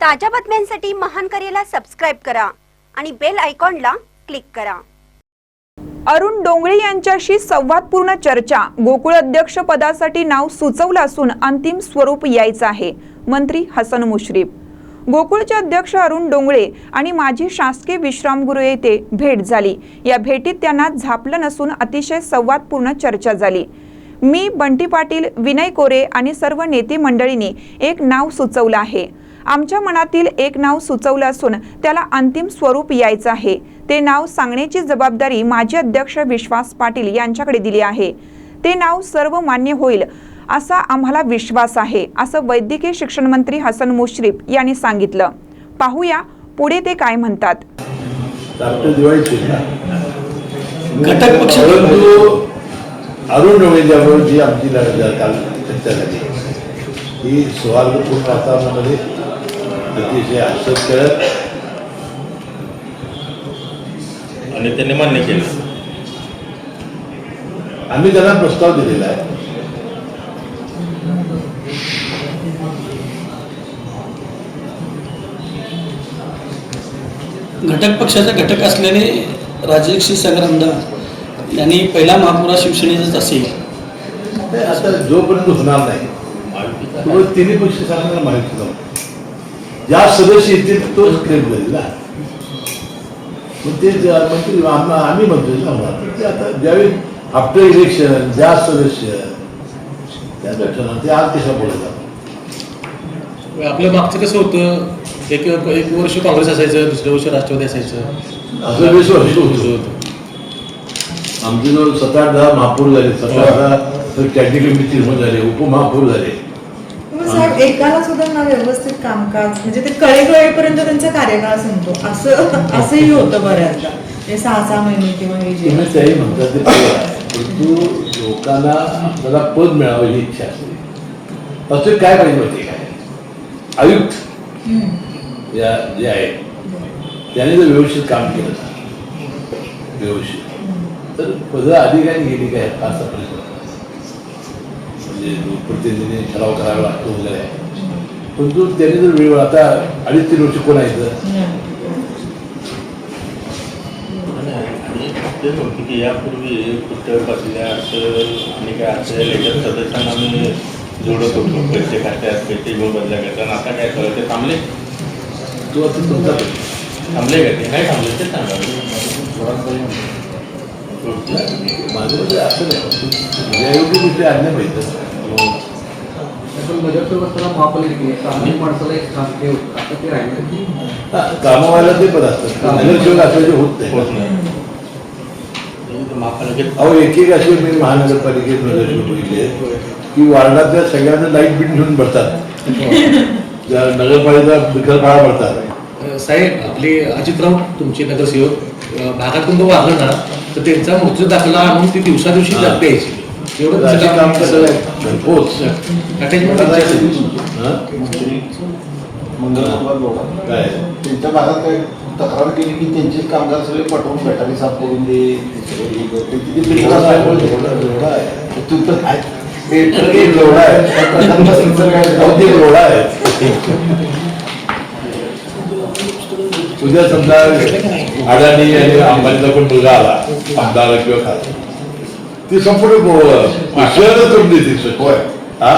ताज्या बातम्यांसाठी महान करेला सबस्क्राईब करा आणि बेल आयकॉनला क्लिक करा. अरुण डोंगळे यांच्याशी संवादपूर्ण चर्चा. गोकुळ अध्यक्ष पदासाठी नाव सुचवलं असून अंतिम स्वरूप यायचं आहे. मंत्री हसन मुश्रीफ. गोकुळचे अध्यक्ष अरुण डोंगळे आणि माजी शासकीय विश्रामगृह येथे भेट झाली. या भेटीत त्यांना झापलं नसून अतिशय संवादपूर्ण चर्चा झाली. मी बंटी पाटील विनय कोरे आणि सर्व नेते मंडळींनी एक नाव सुचवलं आहे. आमच्या मनातील एक नाव सुचवलं असून त्याला अंतिम स्वरूप यायचं आहे. ते नाव सांगण्याची जबाबदारी माजी अध्यक्ष विश्वास पाटील यांच्याकडे दिली आहे. ते नाव सर्व मान्य होईल असा आम्हाला विश्वास आहे असं वैद्यकीय शिक्षण मंत्री हसन मुश्रीफ यांनी सांगितलं. पाहूया पुढे ते काय म्हणतात. घटक पक्ष अरुण जी आमची चर्चा झाली ही सौहार्दपूर्ण वातावरणामध्ये अतिशय हसत खेळत आणि त्यांनी मान्य केलं. आम्ही त्यांना प्रस्ताव दिलेला आहे. घटक पक्षाचा घटक असल्याने राजश्री संग्रामदास यांनी पहिला महापुरा शिवसेनेचाच असेल. ते आता जोपर्यंत होणार नाही तिन्ही पक्ष सांगणार माहिती नव्हतं ज्या सदस्य येतील तोच क्लेम करेल ना. मग ते मंत्री आम्हा आम्ही म्हणतोय ना मला ते आता ज्यावेळी आफ्टर इलेक्शन ज्या सदस्य त्या ठरणार ते आज कशा बोलत आपलं मागचं कसं होतं? एक एक वर्ष काँग्रेस असायचं दुसऱ्या वर्ष राष्ट्रवादी असायचं. असं वीस वर्ष होतं. आमचे जवळ सात आठ दहा महापौर झाले सात आठ दहा कॅटेगरी मिटिंग झाले उपमहापौर झाले. साहेब एकाला सुद्धा ना व्यवस्थित कामकाज म्हणजे ते कळेकळेपर्यंत त्यांचा कार्यकाळ संपतो. असं असंही होतं बऱ्याचदा. म्हणजे सहा सहा महिने किंवा हे जे. परंतु लोकांना आपल्याला पद मिळावं ही इच्छा असते. असं काय पाहिजे माहिती काय आयुक्त. या जे आहेत त्याने जर व्यवस्थित काम केलं व्यवस्थित. तर पद अधिकारी गेली काय? असा प्रश्न. लोकप्रतिनिधीने ठराव करावा लागतो वगैरे परंतु त्याने जर वेळ आता अडीच तीन वर्ष कोण आहे की यापूर्वी कुठं बसल्या असं आणि काय असं लेटर सदस्यांना आम्ही जोडत होतो. पैसे खात्यात पैसे घेऊन बदल्या करतात. आता काय करत ते थांबले? तो तुमचा प्रश्न. थांबले का ते? काय थांबले ते सांगा. माझं म्हणजे असं नाही. गोष्टी आणल्या पाहिजे आता ते राहिले हा, कामावाला ते पण असतात. नगरसेवक असल्याचे होत नाही. अहो एक एक असे मी महानगरपालिकेत नगरसेवक बघितले. की वार्डातल्या सगळ्यांना लाइट बिल घेऊन भरतात. नगरपालिका विकल भाडा भरतात. साहेब आपले अजितराव तुमचे नगरसेवक भागातून तो वागलं ना तर त्यांचा मृत्यू दाखला आणून ती दिवसा दिवशी हा. एवढं असे त्याचं काम कसं कसं घरपोच अटॅचमेंट हा? काय? त्यांच्या भागात काय तक्रार केली की त्यांचे कामगार सगळे पटवून बॅटरी साफ करून दे हे एवढा आहे, एवढा आहे. उद्या समजा अडाणी आणि अंबानीचा कोण मुलगा आला आमदार किंवा खासदार. ती संपूर्ण शहरच करून देते होय हा